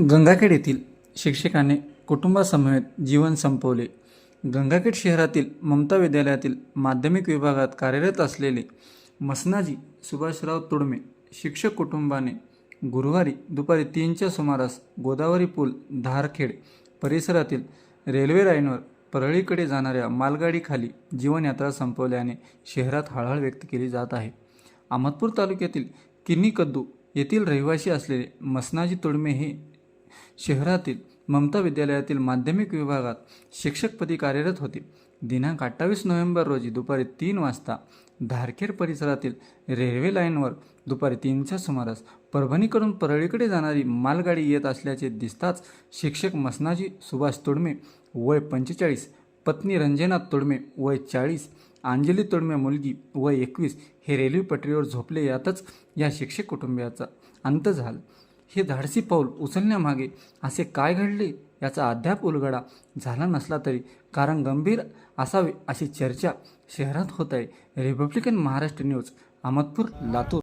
गंगाखेड येथील शिक्षकाने कुटुंबासमवेत जीवन संपवले. गंगाखेड शहरातील ममता विद्यालयातील माध्यमिक विभागात कार्यरत असलेले मसनाजी सुभाषराव तुडमे शिक्षक कुटुंबाने गुरुवारी दुपारी तीनच्या सुमारास गोदावरी पूल धारखेड परिसरातील रेल्वे लाईनवर परळीकडे जाणाऱ्या मालगाडीखाली जीवनयात्रा संपवल्याने शहरात हळहळ व्यक्त केली जात आहे. अहमदपूर तालुक्यातील किन्नी कद्दू येथील रहिवासी असलेले मसनाजी तोडमे हे शहरातील ममता विद्यालयातील माध्यमिक विभागात शिक्षकपदी कार्यरत होते. दिनांक अठ्ठावीस नोव्हेंबर रोजी दुपारी तीन वाजता धारखेर परिसरातील रेल्वे लाईनवर दुपारी तीनच्या सुमारास परभणीकडून परळीकडे जाणारी मालगाडी येत असल्याचे दिसताच शिक्षक मसनाजी सुभाष तोडमे वय पंचेचाळीस पत्नी रंजना तोडमे वय चाळीस अंजली तोडमे मुलगी वय एकवीस हे रेल्वे पटरीवर झोपले यातच या शिक्षक कुटुंबियाचा अंत झाला. हे धाडसी पाऊल उचलण्यामागे असे काय घडले याचा अद्याप उलगडा झाला नसला तरी. कारण गंभीर असावे अशी चर्चा शहरात होत आहे. Republican Maharashtra news Ahmadpur Latur.